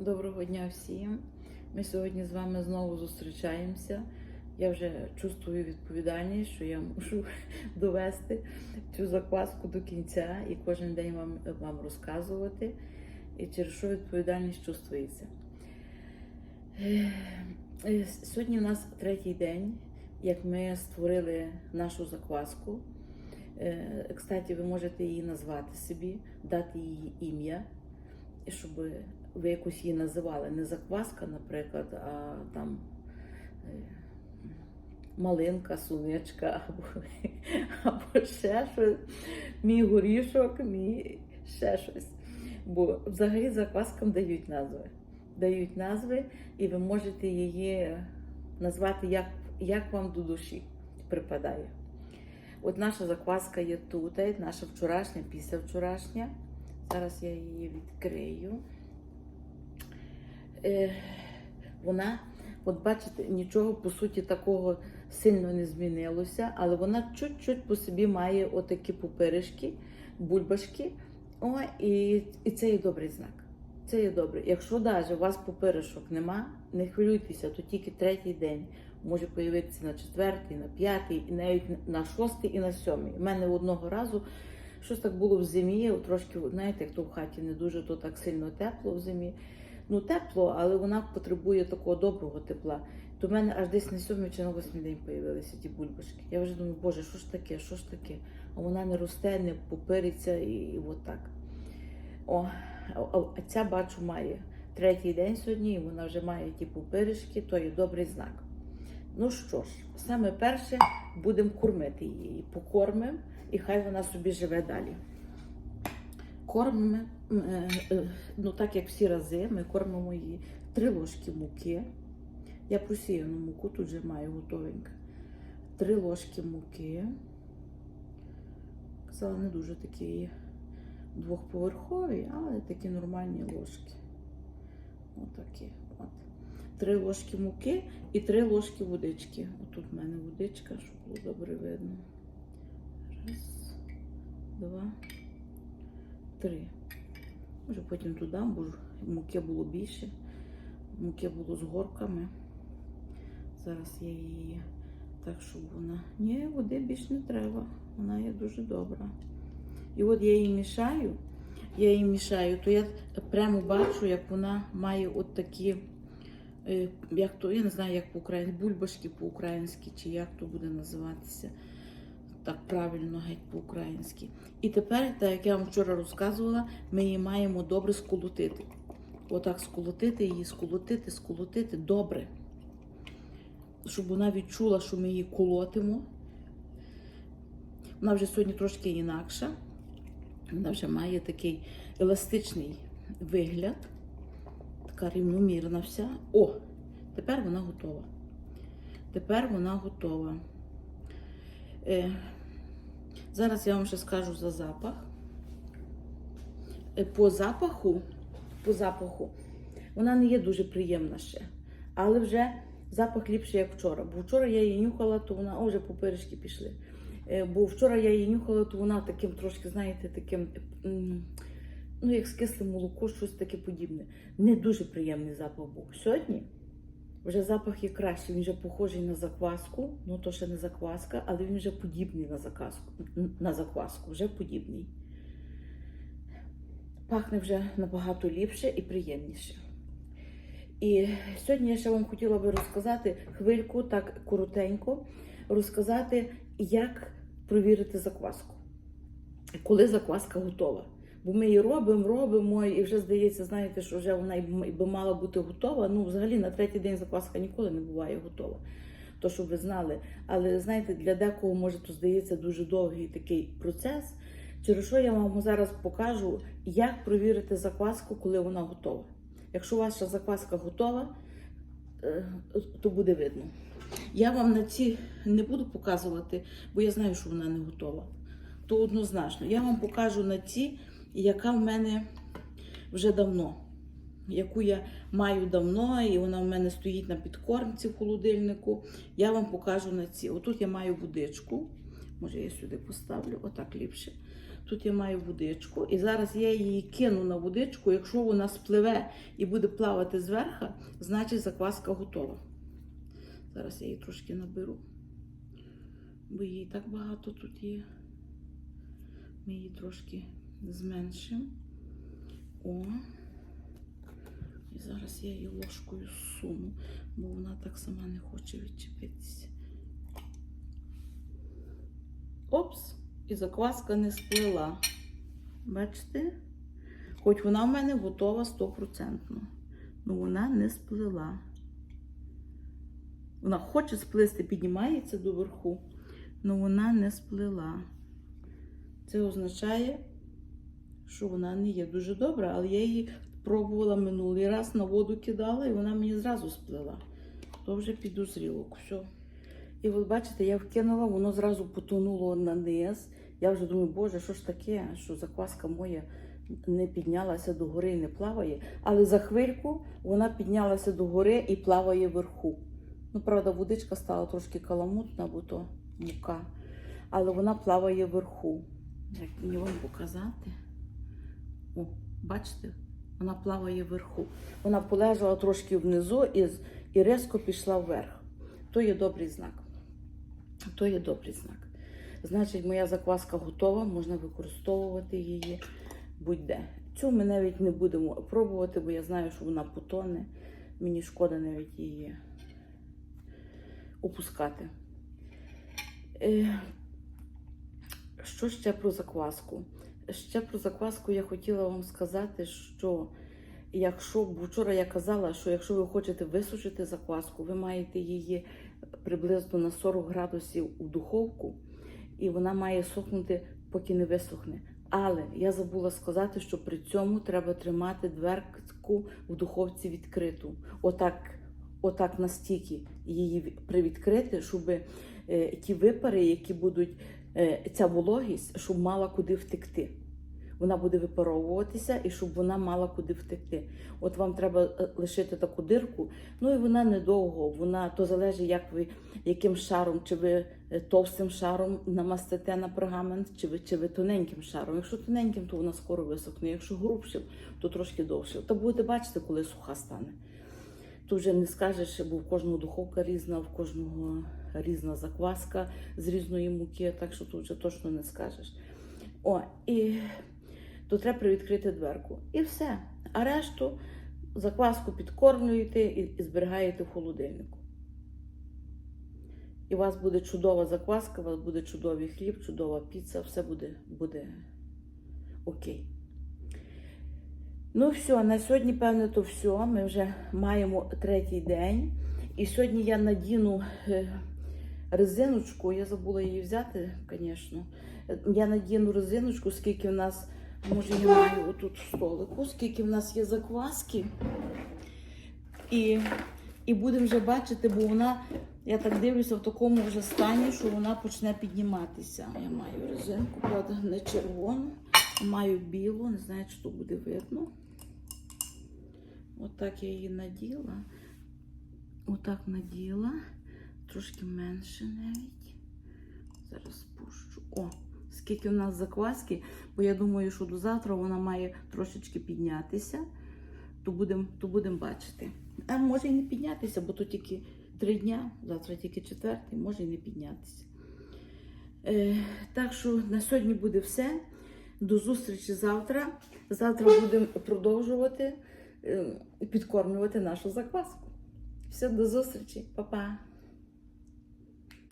Доброго дня всім. Ми сьогодні з вами знову зустрічаємося. Я вже чувствую відповідальність, що я мушу довести цю закваску до кінця і кожен день вам, вам розказувати. І через що відповідальність чувствується. Е, е, Сьогодні у нас третій день, як ми створили нашу закваску. Е, Кстати, ви можете її назвати собі, дати їй ім'я, щоб ви якось її називали. Не закваска, наприклад, а там е, малинка, суничка або, або ще щось. Мій горішок, мій ще щось. Бо взагалі закваскам дають назви. Дають назви, і ви можете її назвати як, як вам до душі припадає. От наша закваска є тут, наша вчорашня, після вчорашня. Зараз я її відкрию. Е, вона, от бачите, нічого по суті такого сильно не змінилося, але вона чуть-чуть по собі має отакі пупиришки, бульбашки. О, і, і це є добрий знак. Це є добре. Якщо навіть у вас пупиришок нема, не хвилюйтеся, то тільки третій день може появитися на четвертий, на п'ятий, і навіть на шостий і на сьомий. У мене одного разу щось так було в зимі, трошки, знаєте, як то в хаті не дуже то так сильно тепло в зимі. Ну, тепло, але вона потребує такого доброго тепла. То в мене аж десь на сьомий чи на восьмий день появилися ті бульбашки. Я вже думаю, боже, що ж таке, що ж таке? А вона не росте, не пупириться і, і от так. О, а ця бачу має третій день сьогодні, і вона вже має ті пупиришки, то є добрий знак. Ну що ж, саме перше будемо кормити її. Покормимо, і хай вона собі живе далі. Кормимо, е, е, ну так як всі рази, ми кормимо її три ложки муки. Я просіяну муку тут вже маю готовенько. Три ложки муки. Казала, не дуже такі двохповерхові, але такі нормальні ложки. Отакі. От. Три ложки муки і три ложки водички. Отут в мене водичка, щоб було добре видно. Раз, два, три. Може потім туди, бо муки було більше. Муки було з горками. Зараз я її так, щоб вона. Ні, води більше не треба. Вона є дуже добра. І от я її мішаю, я її мішаю, то я прямо бачу, як вона має от такі, е, як то, я не знаю, як по-українськи, бульбашки по-українськи, чи як то буде називатися. Так правильно геть по-українськи. І тепер, так як я вам вчора розказувала, ми її маємо добре сколотити. Отак сколотити її, сколотити, сколотити добре. Щоб вона відчула, що ми її колотимо. Вона вже сьогодні трошки інакша. Вона вже має такий еластичний вигляд, така рівномірна вся. О, тепер вона готова. Тепер вона готова. Е, зараз я вам ще скажу за запах. Е, по запаху, по запаху, вона не є дуже приємна ще, але вже запах ліпший, як вчора. Бо вчора я її нюхала, то вона о, вже пупиришки пішли. Е, Бо вчора я її нюхала, то вона таким трошки, знаєте, таким, ну, як скисле молоко, щось таке подібне. Не дуже приємний запах був. Сьогодні вже запах є кращий, він вже похожий на закваску, ну то ще не закваска, але він вже подібний на закваску, на закваску, вже подібний. Пахне вже набагато ліпше і приємніше. І сьогодні я ще вам хотіла би розказати хвильку, так коротенько, розказати, як провірити закваску, коли закваска готова. Бо ми її робимо, робимо, і вже здається, знаєте, що вже вона би мала бути готова. Ну, взагалі, на третій день закваска ніколи не буває готова. То, щоб ви знали. Але знаєте, для декого може то здається дуже довгий такий процес. Через що я вам зараз покажу, як провірити закваску, коли вона готова. Якщо ваша закваска готова, е, то буде видно. Я вам на ці не буду показувати, бо я знаю, що вона не готова. То однозначно. Я вам покажу на ці, яка в мене вже давно. Яку я маю давно, і вона в мене стоїть на підкормці в холодильнику. Я вам покажу на ці. Отут я маю водичку. Може, я сюди поставлю, отак ліпше. Тут я маю водичку, і зараз я її кину на водичку. Якщо вона спливе і буде плавати зверху, значить закваска готова. Зараз я її трошки наберу, бо її так багато тут є. Ми її трошки зменшимо. О. І зараз я її ложкою суну, бо вона так сама не хоче відчепитися. Опс! І закваска не сплила. Бачите? Хоч вона в мене готова стопроцентно. Ну вона не сплила. Вона хоче сплисти, піднімається до верху, але вона не сплила. Це означає, що вона не є дуже добра, але я її пробувала минулий раз, на воду кидала, і вона мені зразу сплила. То вже підозріло. Все. І от бачите, я вкинула, воно зразу потонуло на низ. Я вже думаю, боже, що ж таке, що закваска моя не піднялася до гори і не плаває. Але за хвильку вона піднялася до гори і плаває вверху. Ну, правда, водичка стала трошки каламутна, бо то мука. Але вона плаває вверху. Як мені вам показати? О, бачите? Вона плаває вверху. Вона полежала трошки внизу і, і різко пішла вверх. То є добрий знак. То є добрий знак. Значить, моя закваска готова, можна використовувати її будь-де. Цю ми навіть не будемо пробувати, бо я знаю, що вона потоне. Мені шкода навіть її опускати. Е, що ще про закваску? Ще про закваску я хотіла вам сказати, що якщо вчора я казала, що якщо ви хочете висушити закваску, ви маєте її приблизно на 40 градусів у духовку, і вона має сохнути, поки не висохне. Але я забула сказати, що при цьому треба тримати дверку в духовці відкриту. Отак, отак настільки її привідкрити, щоб е, ті випари, які будуть, е, ця вологість, щоб мала куди втекти. Вона буде випаровуватися і щоб вона мала куди втекти. От вам треба е, лишити таку дирку. Ну і вона недовго. Вона то залежить, як ви яким шаром, чи ви е, товстим шаром намастите на пергамент, чи ви, чи ви тоненьким шаром. Якщо тоненьким, то вона скоро висохне. Якщо грубшим, то трошки довше. Та будете бачити, коли суха стане. Тут вже не скажеш, бо в кожного духовка різна, в кожного різна закваска з різної муки, так що тут вже точно не скажеш. О, і то треба привідкрити дверку. І все. А решту закваску підкормлюєте і, зберігаєте в холодильнику. І у вас буде чудова закваска, у вас буде чудовий хліб, чудова піца, все буде, буде окей. Ну, все, на сьогодні, певне, то все. Ми вже маємо третій день. І сьогодні я надіну е, резиночку. Я забула її взяти, звісно. Я надіну резиночку, скільки в нас, може, я маю отут в столику, скільки в нас є закваски. І, і будемо вже бачити, бо вона, я так дивлюся, в такому вже стані, що вона почне підніматися. Я маю резинку, правда, не червону, маю білу, не знаю, чи то буде видно. Отак я її наділа. Отак наділа. Трошки менше навіть. Зараз пущу. О, скільки в нас закваски, бо я думаю, що до завтра вона має трошечки піднятися, то будемо то будем бачити. А може і не піднятися, бо то тільки три дня, завтра тільки четвертий, може і не піднятися. Е, так що на сьогодні буде все. До зустрічі завтра. Завтра будемо продовжувати е, підкормлювати нашу закваску. Все, до зустрічі, Па-па!